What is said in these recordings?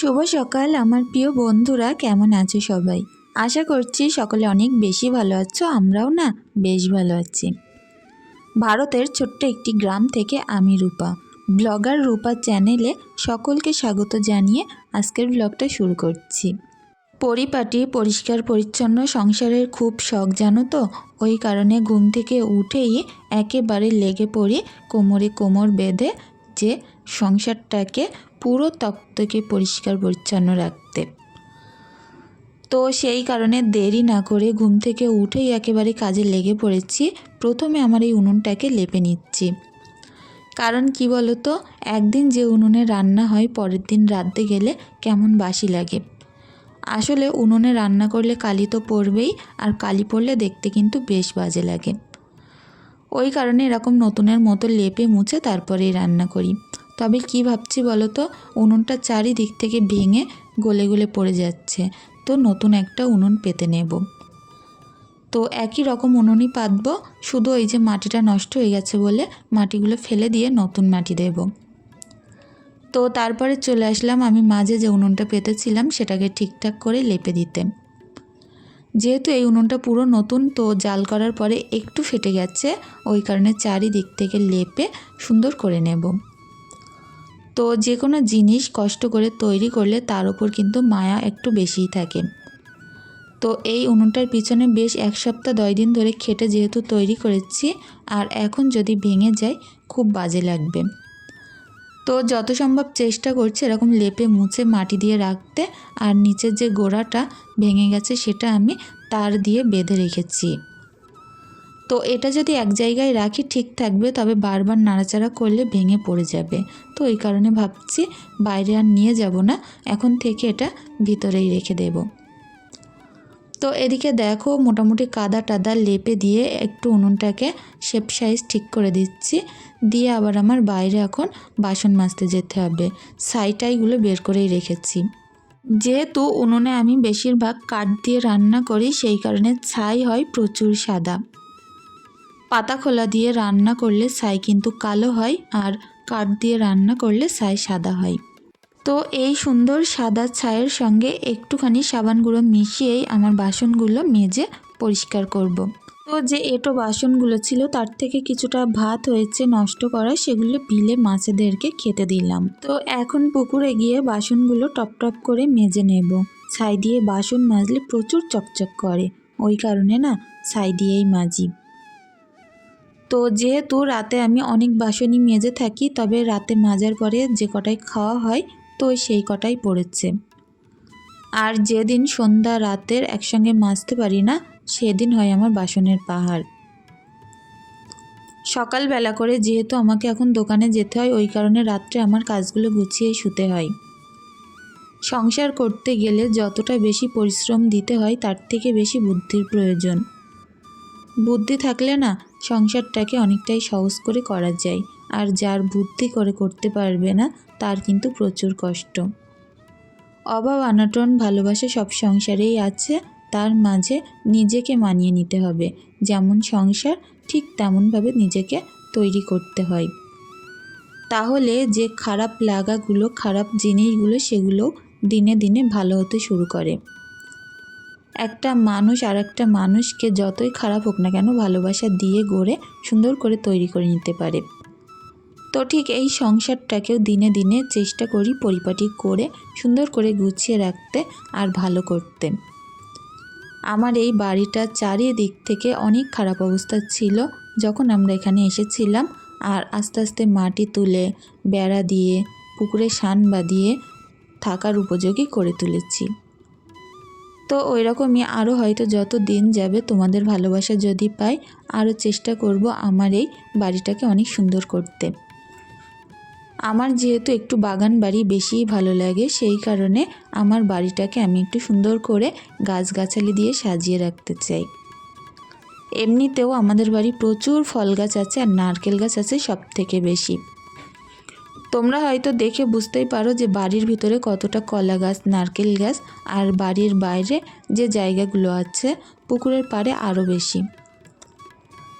শুভ সকাল, আমার প্রিয় বন্ধুরা, কেমন আছো সবাই? আশা করছি সকলে অনেক বেশি ভালো আছো, আমরাও না বেশ ভালো আছি। ভারতের ছোট্ট একটি গ্রাম থেকে আমি রূপা। ব্লগার রূপা চ্যানেলে সকলকে স্বাগত জানিয়ে আজকের ব্লগটা শুরু করছি। পরিপাটি, পরিষ্কার, পরিচ্ছন্ন, সংসারের খুব শখ, জানো তো? ওই কারণে ঘুম থেকে উঠেই একেবারে লেগে পড়ি কোমরে কোমর বেঁধে যে সংসারটাকে পুরো তক্তকে পরিষ্কার পরিচ্ছন্ন রাখতে। তো সেই কারণে দেরি না করে ঘুম থেকে উঠেই একেবারে কাজে লেগে পড়েছি। প্রথমে আমার এই উনুনটাকে লেপে নিচ্ছি। কারণ কি বলো তো একদিন যে উনুনে রান্না হয়, পরের দিন রাঁধতে গেলে কেমন বাসি লাগে। আসলে উনুনে রান্না করলে কালি তো পড়বেই, আর কালি পড়লে দেখতে কিন্তু বেশ বাজে লাগে। ওই কারণে এরকম নতুনের মতো লেপে মুছে তারপরেই রান্না করি। তবে কি ভাবছি বলো তো উনুনটা চারিদিক থেকে ভেঙে গলে গলে পড়ে যাচ্ছে। তো নতুন একটা উনুন পেতে নেব। তো একই রকম উনুনই পাতবো। শুধু ওই যে মাটিটা নষ্ট হয়ে গেছে বলে মাটিগুলো ফেলে দিয়ে নতুন মাটি দেব। তো তারপরে চলে আসলাম আমি মাঝে যে উনুনটা পেতেছিলাম সেটাকে ঠিকঠাক করে লেপে দিতে। যেহেতু এই উনুনটা পুরো নতুন, তো জাল করার পরে একটু ফেটে গেছে। ওই কারণে চারিদিক থেকে লেপে সুন্দর করে নেব। তো যে কোনো জিনিস কষ্ট করে তৈরি করলে তার উপর কিন্তু মায়া একটু বেশিই থাকে। তো এই উনুনটার পিছনে বেশ এক সপ্তাহ দশ দিন ধরে খেটে যেহেতু তৈরি করেছি, আর এখন যদি ভেঙে যায়, খুব বাজে লাগবে। তো যত সম্ভব চেষ্টা করছি এরকম লেপে মুছে মাটি দিয়ে রাখতে, আর নিচের যে গোড়াটা ভেঙে গেছে সেটা আমি তার দিয়ে বেঁধে রেখেছি। তো এটা যদি এক জায়গায় রাখি, ঠিক থাকবে। তবে বারবার নাড়াচাড়া করলে ভেঙে পড়ে যাবে। তো এই কারণে ভাবছি বাইরে আর নিয়ে যাব না। এখন থেকে এটা ভিতরেই রেখে দেব। তো এদিকে দেখো, মোটামুটি কাদা টাদা লেপে দিয়ে একটু উনুনটাকে শেপ সাইজ ঠিক করে দিচ্ছি। দিয়ে আবার আমার বাইরে এখন বাসন মাজতে যেতে হবে। সাইটাইগুলো বের করেই রেখেছি। যেহেতু উনুনে আমি বেশিরভাগ কাঠ দিয়ে রান্না করি, সেই কারণে ছাই হয় প্রচুর সাদা। পাতা খোলা দিয়ে রান্না করলে ছাই কিন্তু কালো হয় আর কাঠ দিয়ে রান্না করলে ছাই সাদা হয়। তো এই সুন্দর সাদা ছায়ের সঙ্গে একটুখানি সাবান গুঁড়ো মিশিয়েই আমার বাসনগুলো মেজে পরিষ্কার করব। তো যে এটো বাসনগুলো ছিল তার থেকে কিছুটা ভাত হয়েছে নষ্ট করা সেগুলো বিলে মাছেদেরকে খেতে দিলাম। তো এখন পুকুরে গিয়ে বাসনগুলো টপ টপ করে মেজে নেব। ছাই দিয়ে বাসন মাজলে প্রচুর চকচক করে। ওই কারণে না ছাই দিয়েই মাজি। তো যেহেতু রাতে আমি অনেক বাসনই মেজে থাকি, তবে রাতে মাজার পরে যে কটাই খাওয়া হয়, তো সেই কটাই পড়েছে। আর যেদিন সন্ধ্যা রাতের একসঙ্গে মাজতে পারি না, সেদিন হয় আমার বাসনের পাহাড়। সকালবেলা করে যেহেতু আমাকে এখন দোকানে যেতে হয়, ওই কারণে রাত্রে আমার কাজগুলো গুছিয়ে শুতে হয়। সংসার করতে গেলে যতটা বেশি পরিশ্রম দিতে হয়, তার থেকে বেশি বুদ্ধির প্রয়োজন। বুদ্ধি থাকলে না সংসারটাকে অনেকটাই সহজ করে করা যায়, আর যার বুদ্ধি করে করতে পারবে না, তার কিন্তু প্রচুর কষ্ট। অভাব, অনাটন, ভালোবাসা সব সংসারেই আছে, তার মাঝে নিজেকে মানিয়ে নিতে হবে। যেমন সংসার, ঠিক তেমনভাবে নিজেকে তৈরি করতে হয়। তাহলে যে খারাপ লাগাগুলো, খারাপ জিনিসগুলো সেগুলো দিনে দিনে ভালো হতে শুরু করে। একটা মানুষ আর একটা মানুষকে যতই খারাপ হোক না কেন ভালোবাসা দিয়ে গড়ে, সুন্দর করে তৈরি করে নিতে পারে। তো ঠিক এই সংসারটাকেও দিনে দিনে চেষ্টা করি পরিপাটি করে, সুন্দর করে গুছিয়ে রাখতে আর ভালো করতে। আমার এই বাড়িটা চারিদিক থেকে অনেক খারাপ অবস্থা ছিল যখন আমরা এখানে এসেছিলাম আর আস্তে আস্তে মাটি তুলে, বেড়া দিয়ে, পুকুরে শান বাঁধিয়ে থাকার উপযোগী করে তুলেছি। তো ওই রকমই আরও হয়তো যত দিন যাবে তোমাদের ভালোবাসা যদি পাই আরও চেষ্টা করব আমার এই বাড়িটাকে অনেক সুন্দর করতে। আমার যেহেতু একটু বাগান বাড়ি বেশিই ভালো লাগে, সেই কারণে আমার বাড়িটাকে আমি একটু সুন্দর করে গাছগাছালি দিয়ে সাজিয়ে রাখতে চাই। এমনিতেও আমাদের বাড়ি প্রচুর ফল গাছ আছে আর নারকেল গাছ আছে সব থেকে বেশি। তোমরা হয়তো দেখে বুঝতেই পারো যে বাড়ির ভিতরে কতটা কলা গাছ, নারকেল গাছ আর বাড়ির বাইরে যে জায়গাগুলো আছে পুকুরের পাড়ে আরও বেশি।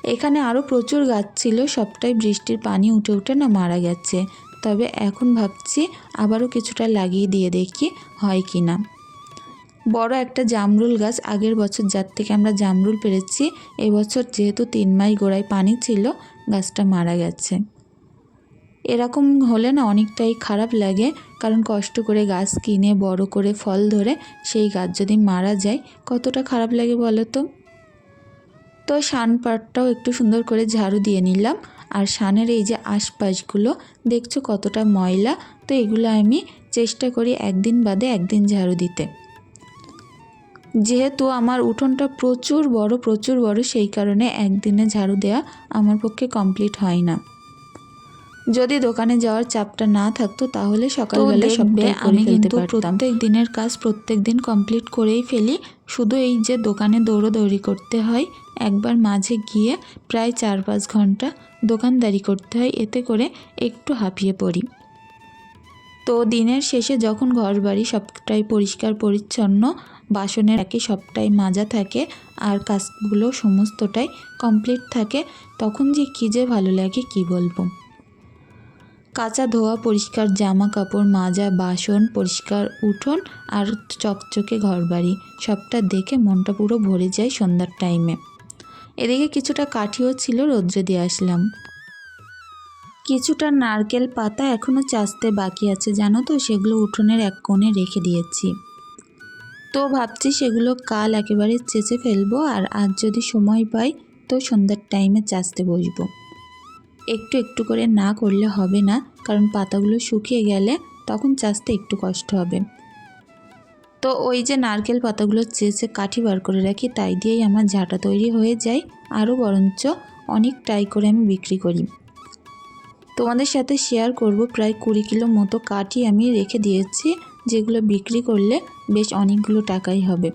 এখানে আরও প্রচুর গাছ ছিল, সবটাই বৃষ্টির পানি উঠে উঠে না মারা গেছে। তবে এখন ভাবছি আবারও কিছুটা লাগিয়ে দিয়ে দেখি হয় কি না। বড় একটা জামরুল গাছ, আগের বছর যার থেকে আমরা জামরুল পেরেছি এবছর যেহেতু তিন মাই গোড়ায় পানি ছিল, গাছটা মারা গেছে। এরকম হলে না অনেকটাই খারাপ লাগে। কারণ কষ্ট করে গাছ কিনে, বড় করে ফল ধরে সেই গাছ যদি মারা যায়, কতটা খারাপ লাগে বলো তো? তো শান পাটটাও একটু সুন্দর করে ঝাড়ু দিয়ে নিলাম। আর শানের এই যে আশপাশগুলো, দেখছ কতটা ময়লা? তো এগুলো আমি চেষ্টা করি একদিন বাদে একদিন ঝাড়ু দিতে। যেহেতু আমার উঠোনটা প্রচুর বড় প্রচুর বড়, সেই কারণে একদিনে ঝাড়ু দেওয়া আমার পক্ষে কমপ্লিট হয় না। যদি দোকানে যাওয়ার চাপটা না থাকতো তাহলে সকালবেলা সবটাই আমি কিন্তু প্রত্যেক দিনের কাজ প্রত্যেক দিন কমপ্লিট করেই ফেলি। শুধু এই যে দোকানে দৌড়োদৌড়ি করতে হয় একবার মাঝে গিয়ে প্রায় চার পাঁচ ঘণ্টা দোকানদারি করতে হয় এতে করে একটু হাঁপিয়ে পড়ি। তো দিনের শেষে যখন ঘর বাড়ি সবটাই পরিষ্কার পরিচ্ছন্ন বাসনের একে সবটাই মাজা থাকে আর কাজগুলো সমস্তটাই কমপ্লিট থাকে তখন যে কী যে ভালো লাগে কি বলব? কাঁচা ধোয়া পরিষ্কার জামা কাপড় মাজা, বাসন পরিষ্কার, উঠোন আর চকচকে ঘরবাড়ি। সবটা দেখে মনটা পুরো ভরে যায় সন্ধ্যার টাইমে এদিকে কিছুটা কাঠিও ছিল, রোদ্রে দিয়ে আসলাম। কিছুটা নারকেল পাতা এখনও চাষতে বাকি আছে, জানো তো? সেগুলো উঠোনের এক কোণে রেখে দিয়েছি। তো ভাবছি সেগুলো কাল একেবারে চেঁচে ফেলব, আর আজ যদি সময় পাই তো সন্ধ্যার টাইমে চাষতে বসবো। একটু একটু করে না করলে হবে না, কারণ পাতাগুলো শুকিয়ে গেলে তখন চাষতে একটু কষ্ট হবে। তো ওই যে নারকেল পাতাগুলো চেঁচে কাঠি বার করে রাখি, তাই দিয়েই আমার ঝাঁটা তৈরি হয়ে যায়। আরও বরঞ্চ অনেক ট্রাই করে আমি বিক্রি করি। তোমাদের সাথে শেয়ার করব, প্রায় কুড়ি কিলো মতো কাঠি আমি রেখে দিয়েছি, যেগুলো বিক্রি করলে বেশ অনেকগুলো টাকাই হবে।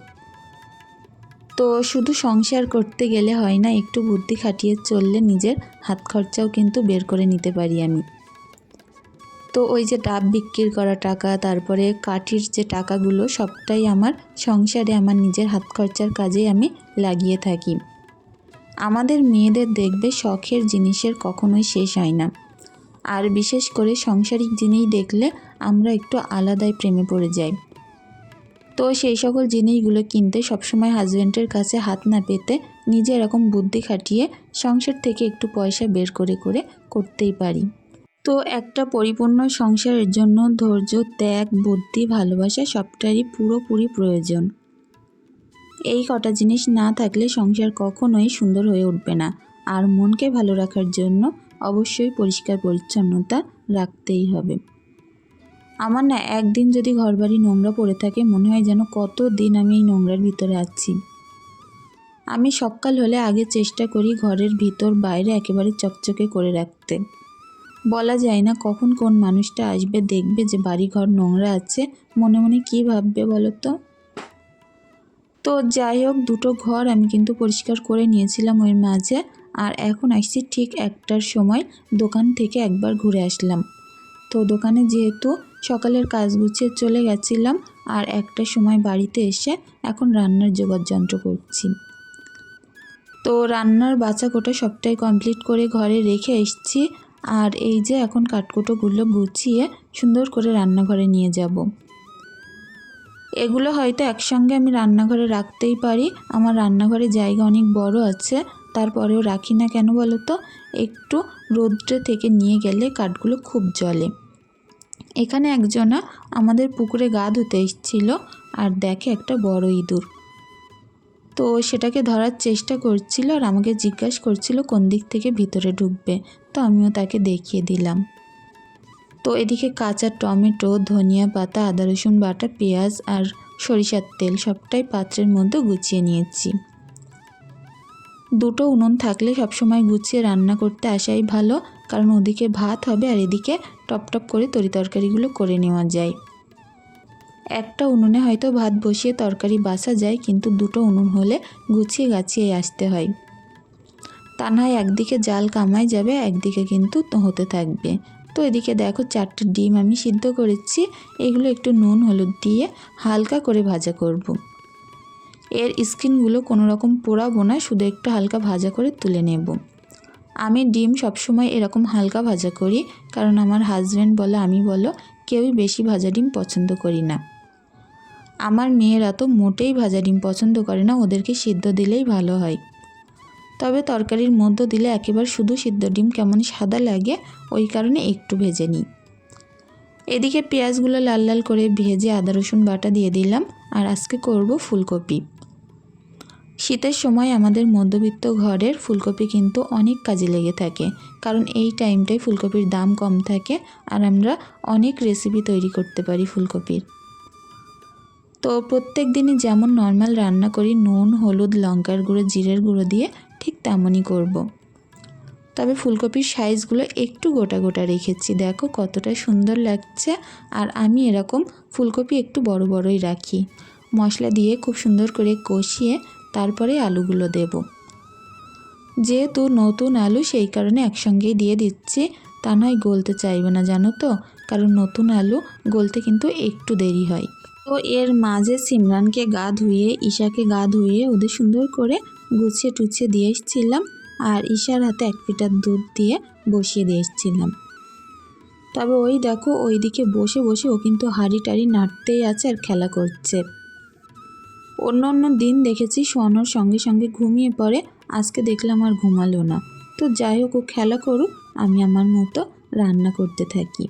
তো শুধু সংসার করতে গেলে হয় না, একটু বুদ্ধি খাটিয়ে চললে নিজের হাত খরচাও কিন্তু বের করে নিতে পারি আমি। তো ওই যে ডাব বিক্রি করা টাকা, তারপরে কাঠির যে টাকাগুলো, সবটাই আমার সংসারে আমার নিজের হাত খরচার কাজে আমি লাগিয়ে থাকি। আমাদের মেয়েদের দেখবে শখের জিনিসের কখনোই শেষ হয় না। আর বিশেষ করে সাংসারিক জিনিস দেখলে আমরা একটু আলাদাই প্রেমে পড়ে যাই। তো সেই সকল জিনিসগুলো কিনতে সবসময় হাজব্যান্ডের কাছে হাত না পেতে নিজে এরকম বুদ্ধি খাটিয়ে সংসার থেকে একটু পয়সা বের করে করে করতেই পারি। তো একটা পরিপূর্ণ সংসারের জন্য ধৈর্য, ত্যাগ, বুদ্ধি, ভালোবাসা সবটারই পুরোপুরি প্রয়োজন। এই কটা জিনিস না থাকলে সংসার কখনোই সুন্দর হয়ে উঠবে না। আর মনকে ভালো রাখার জন্য অবশ্যই পরিষ্কার পরিচ্ছন্নতা রাখতেই হবে। আমার না একদিন যদি ঘরবাড়ি নোংরা পড়ে থাকে, মনে হয় যেন কত দিন আমি এই নোংরার ভিতরে আছি। আমি সকাল হলে আগে চেষ্টা করি ঘরের ভিতর বাইরে একেবারে চকচকে করে রাখতে। বলা যায় না কখন কোন মানুষটা আসবে, দেখবে যে বাড়ি ঘর নোংরা আছে, মনে মনে কী ভাববে বলো তো তো যাই হোক, দুটো ঘর আমি কিন্তু পরিষ্কার করে নিয়েছিলাম ওই মাঝে, আর এখন আসছি ঠিক একটার সময় দোকান থেকে একবার ঘুরে আসলাম। তো দোকানে যেহেতু সকালের কাজ গুছিয়ে চলে গেছিলাম আর একটা সময় বাড়িতে এসে এখন রান্নার জোগাড় যন্ত্র করছি। তো রান্নার বাছা কোটা সবটাই কমপ্লিট করে ঘরে রেখে এসছি আর এই যে এখন কাঠকুটোগুলো গুছিয়ে সুন্দর করে রান্নাঘরে নিয়ে যাব। এগুলো হয়তো একসঙ্গে আমি রান্নাঘরে রাখতেই পারি, আমার রান্নাঘরে জায়গা অনেক বড় আছে, তারপরেও রাখি না কেন বলো তো একটু রোদ্রে থেকে নিয়ে গেলে কাঠগুলো খুব জ্বলে। এখানে একজনা আমাদের পুকুরে গা ধুতে এসেছিল আর দেখে একটা বড় ইঁদুর। তো সেটাকে ধরার চেষ্টা করছিল আর আমাকে জিজ্ঞাসা করছিল কোন দিক থেকে ভিতরে ঢুকবে। তো আমিও তাকে দেখিয়ে দিলাম। তো এদিকে কাঁচা টমেটো, ধনিয়া পাতা, আদা, রসুন বাটা, পেঁয়াজ আর সরিষার তেল সবটাই পাত্রের মধ্যে গুছিয়ে নিয়েছি। দুটো উনুন থাকলে সবসময় গুছিয়ে রান্না করতে আসাই ভালো। কারণ ওদিকে ভাত হবে আর এদিকে টপ টপ করে তরি তরকারিগুলো করে নেওয়া যায়। একটা উনুনে হয়তো ভাত বসিয়ে তরকারি বাসা যায়, কিন্তু দুটো উনুন হলে গুছিয়ে গাছিয়ে আসতে হয়। তা একদিকে জাল কামাই যাবে, একদিকে কিন্তু হতে থাকবে। তো এদিকে দেখো চারটে ডিম আমি সিদ্ধ করেছি, এগুলো একটু নুন, হলুদ দিয়ে হালকা করে ভাজা করব। এর স্কিনগুলো কোনো রকম পোড়াবো না, শুধু একটু হালকা ভাজা করে তুলে নেব। আমি ডিম সবসময় এরকম হালকা ভাজা করি, কারণ আমার হাজব্যান্ড বলো, আমি বলো, কেউই বেশি ভাজা ডিম পছন্দ করি না। আমার মেয়েরা তো মোটেই ভাজা ডিম পছন্দ করে না, ওদেরকে সিদ্ধ দিলেই ভালো হয়। তবে তরকারির মধ্য দিলে একেবারে শুধু সিদ্ধ ডিম কেমন সাদা লাগে, ওই কারণে একটু ভেজে নিই। এদিকে পেঁয়াজগুলো লাল লাল করে ভেজে আদা রসুন বাটা দিয়ে দিলাম, আর আজকে করব ফুলকপি। শীতের সময় আমাদের মধ্যবিত্ত ঘরের ফুলকপি কিন্তু অনেক কাজে লেগে থাকে, কারণ এই টাইমটায় ফুলকপির দাম কম থাকে আর আমরা অনেক রেসিপি তৈরি করতে পারি ফুলকপির তো প্রত্যেক দিনই যেমন নর্মাল রান্না করি, নুন, হলুদ, লঙ্কার গুঁড়ো, জিরের গুঁড়ো দিয়ে ঠিক তেমনই করব। তবে ফুলকপির সাইজগুলো একটু গোটা গোটা রেখেছি, দেখো কতটা সুন্দর লাগছে আর আমি এরকম ফুলকপি একটু বড় বড়ই রাখি মশলা দিয়ে খুব সুন্দর করে কষিয়ে তারপরে আলুগুলো দেব। যেহেতু নতুন আলু সেই কারণে একসঙ্গেই দিয়ে দিচ্ছি, তা নয় গলতে চাইবে না, জানো তো? কারণ নতুন আলু গলতে কিন্তু একটু দেরি হয়। তো এর মাঝে সিমরানকে গা ধুয়ে ঈশাকে গা ধুয়ে ওদের সুন্দর করে গুছিয়ে টুছিয়ে দিয়ে এসেছিলাম আর ঈশার হাতে এক লিটার দুধ দিয়ে বসিয়ে দিয়ে এসেছিলাম। তবে ওই দেখো, ওইদিকে বসে বসে ও কিন্তু হাড়ি টাড়ি নাড়তেই আছে আর খেলা করছে। অন্য অন্য দিন দেখেছি শোয়ানোর সঙ্গে সঙ্গে ঘুমিয়ে পড়ে। আজকে দেখলাম আর ঘুমালো না। তো যাই হোক, ও খেলা করুক, আমি আমার মতো রান্না করতে থাকি।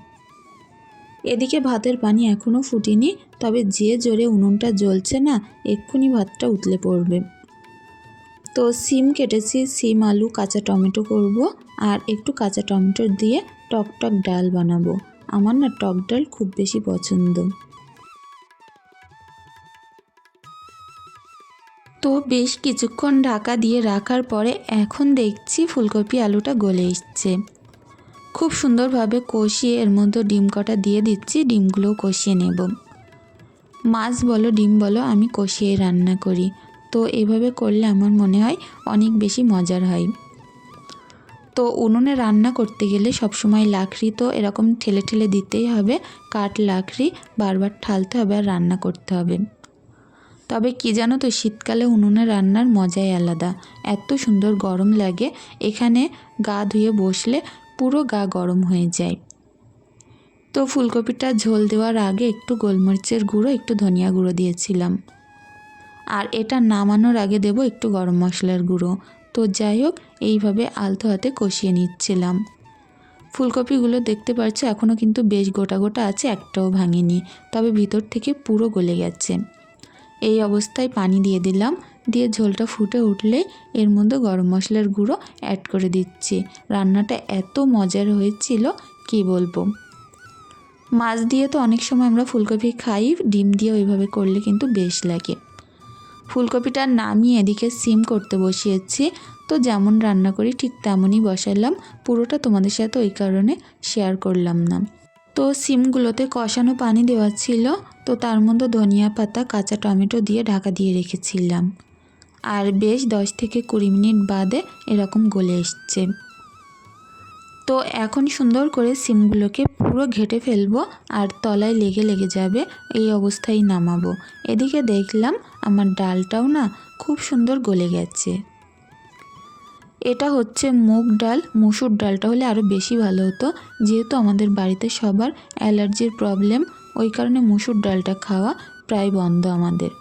এদিকে ভাতের পানি এখনও ফুটিনি, তবে যে জোরে উনুনটা জ্বলছে না, এক্ষুনি ভাতটা উতলে পড়বে। তো সিম কেটেছি, সিম, আলু, কাঁচা টমেটো করব আর একটু কাঁচা টমেটো দিয়ে টক টক ডাল বানাবো। আমার না টক ডাল খুব বেশি পছন্দ। তো বেশ কিছুক্ষণ ঢাকা দিয়ে রাখার পরে এখন দেখছি ফুলকপি আলুটা গলে এসছে। খুব সুন্দরভাবে কষিয়ে এর মধ্যে ডিম কটা দিয়ে দিচ্ছি ডিমগুলো কষিয়ে নেব। মাছ বলো, ডিম বলো, আমি কষিয়ে রান্না করি। তো এভাবে করলে আমার মনে হয় অনেক বেশি মজার হয়। তো উনুনে রান্না করতে গেলে সবসময় লাকড়ি তো এরকম ঠেলে ঠেলে দিতেই হবে, কাঠ লাকড়ি বারবার ঠালতে হবে আর রান্না করতে হবে। তবে কি জানো তো, শীতকালে উনুনে রান্নার মজাই আলাদা। এত সুন্দর গরম লাগে, এখানে গা ধুয়ে বসলে পুরো গা গরম হয়ে যায়। তো ফুলকপিটা ঝোল দেওয়ার আগে একটু গোলমরিচের গুঁড়ো, একটু ধনিয়া গুঁড়ো দিয়েছিলাম। আর এটা নামানোর আগে দেব একটু গরম মশলার গুঁড়ো। তো যাই হোক, এইভাবে আলতো হাতে কষিয়ে নিচ্ছিলাম। ফুলকপিগুলো দেখতে পাচ্ছ এখনও কিন্তু বেশ গোটা গোটা আছে, একটাও ভাঙেনি। তবে ভিতর থেকে পুরো গলে গেছে। এই অবস্থায় পানি দিয়ে দিলাম। দিয়ে ঝোলটা ফুটে উঠলে এর মধ্যে গরম মশলার গুঁড়ো অ্যাড করে দিচ্ছি। রান্নাটা এত মজার হয়েছিল, কি বলব? মাছ দিয়ে তো অনেক সময় আমরা ফুলকপি খাই, ডিম দিয়ে ওইভাবে করলে কিন্তু বেশ লাগে। ফুলকপিটা নামিয়ে এদিকে সিম করতে বসিয়েছি। তো যেমন রান্না করি ঠিক তেমনই বসালাম। পুরোটা তোমাদের সাথে ওই কারণে শেয়ার করলাম না। তো সিমগুলোতে কষানো পানি দেওয়া ছিল। তো তার মধ্যে ধনিয়া পাতা, কাঁচা টমেটো দিয়ে ঢাকা দিয়ে রেখেছিলাম। আর বেশ দশ থেকে কুড়ি মিনিট বাদে এরকম গলে এসছে। তো এখন সুন্দর করে সিমগুলোকে পুরো ঘেটে ফেলব আর তলায় লেগে লেগে যাবে, এই অবস্থায় নামাবো। এদিকে দেখলাম আমার ডালটাও না খুব সুন্দর গলে গেছে। এটা হচ্ছে মুগ ডাল। মুসুর ডালটা হলে আরও বেশি ভালো হতো, যেহেতু আমাদের বাড়িতে সবার অ্যালার্জির প্রবলেম ওই কারণে মুসুর ডালটা খাওয়া প্রায় বন্ধ আমাদের।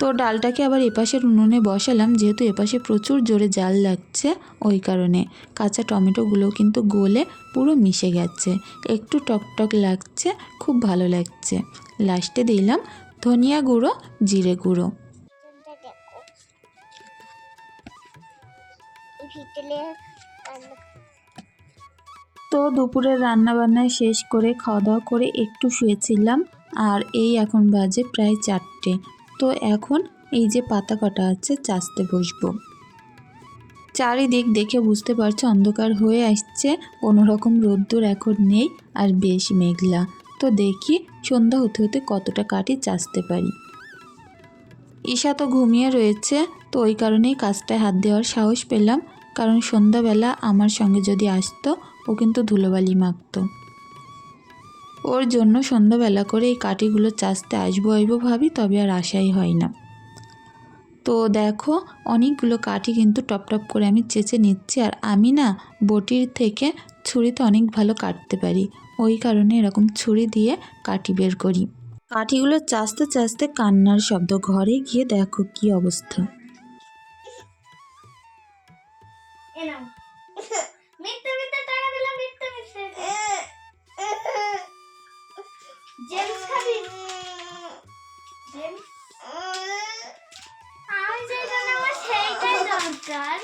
তো ডালটাকে আবার এপাশের উনুনে বসালাম, যেহেতু এপাশে প্রচুর জোরে জাল লাগছে ওই কারণে। কাঁচা টমেটোগুলো কিন্তু গলে পুরো মিশে গেছে। একটু টকটক লাগছে, খুব ভালো লাগছে। লাস্টে দিলাম ধনিয়া গুঁড়ো, জিরে গুঁড়ো। ভিতরে তো দুপুরের রান্না বান্না শেষ করে খাওয়া দাওয়া করে একটু শুয়েছিলাম আর এই এখন বাজে প্রায় চারটে। তো এখন এই যে পাতা কাটা আছে, চাষতে বসবো। চারিদিক দেখে বুঝতে পারছ অন্ধকার হয়ে আসছে কোনো রকম রোদ্দুর এখন নেই আর বেশ মেঘলা। তো দেখি সন্ধ্যা হতে হতে কতটা কাটি চাষতে পারি। ঈশা তো ঘুমিয়ে রয়েছে, তো ওই কারণেই কাজটায় হাত দেওয়ার সাহস পেলাম। কারণ সন্ধ্যাবেলা আমার সঙ্গে যদি আসতো ও কিন্তু ধুলোবালি মাখতো। ওর জন্য সন্ধ্যাবেলা করে এই কাঠিগুলো চাষতে আসব আইবো ভাবি, তবে আর আশাই হয় না। তো দেখো, অনেকগুলো কাঠি কিন্তু টপ টপ করে আমি চেঁচে নিচ্ছি, আর আমি না বটির থেকে ছুরিতে অনেক ভালো কাটতে পারি। ওই কারণে এরকম ছুরি দিয়ে কাঠি বের করি। কাঠিগুলো চাচতে চাচতে কান্নার শব্দ, ঘরে গিয়ে দেখো কি অবস্থা। মিথ্যে জেমস খাবি জেমস আমি যেটা নেব সেইটাই দরকার।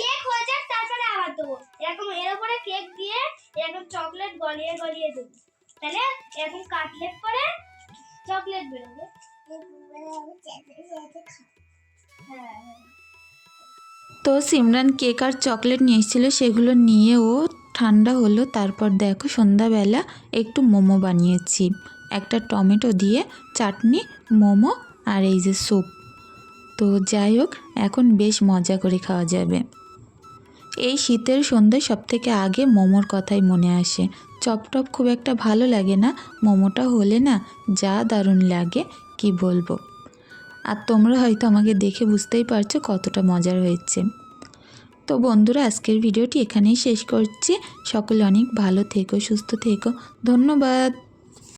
কেক হয়ে যাক তারপরে আবার দেবো। এরকম এর উপরে কেক দিয়ে এরকম চকলেট গলিয়ে গলিয়ে দেবো। তাহলে এরকম কাটলেট করে চকলেট বেরোবে। হ্যাঁ হ্যাঁ। তো সিমরান কেক আর চকলেট নিয়ে এসেছিল সেগুলো নিয়ে ও ঠান্ডা হলো, তারপর দেখো সন্ধ্যাবেলা একটু মোমো বানিয়েছি। একটা টমেটো দিয়ে চাটনি, মোমো আর এই যে স্যুপ। তো যাই হোক, এখন বেশ মজা করে খাওয়া যাবে। এই শীতের সন্ধ্যায় সব থেকে আগে মোমোর কথাই মনে আসে। চপটপ খুব একটা ভালো লাগে না, মোমোটা হলে না যা দারুণ লাগে, কি বলব? আর তোমরা হয়তো আমাকে দেখে বুঝতেই পারছ কতটা মজার হয়েছে। তো বন্ধুরা আজকের ভিডিওটি এখানেই শেষ করছি। সকলে অনেক ভালো থেকো সুস্থ থেকো। ধন্যবাদ।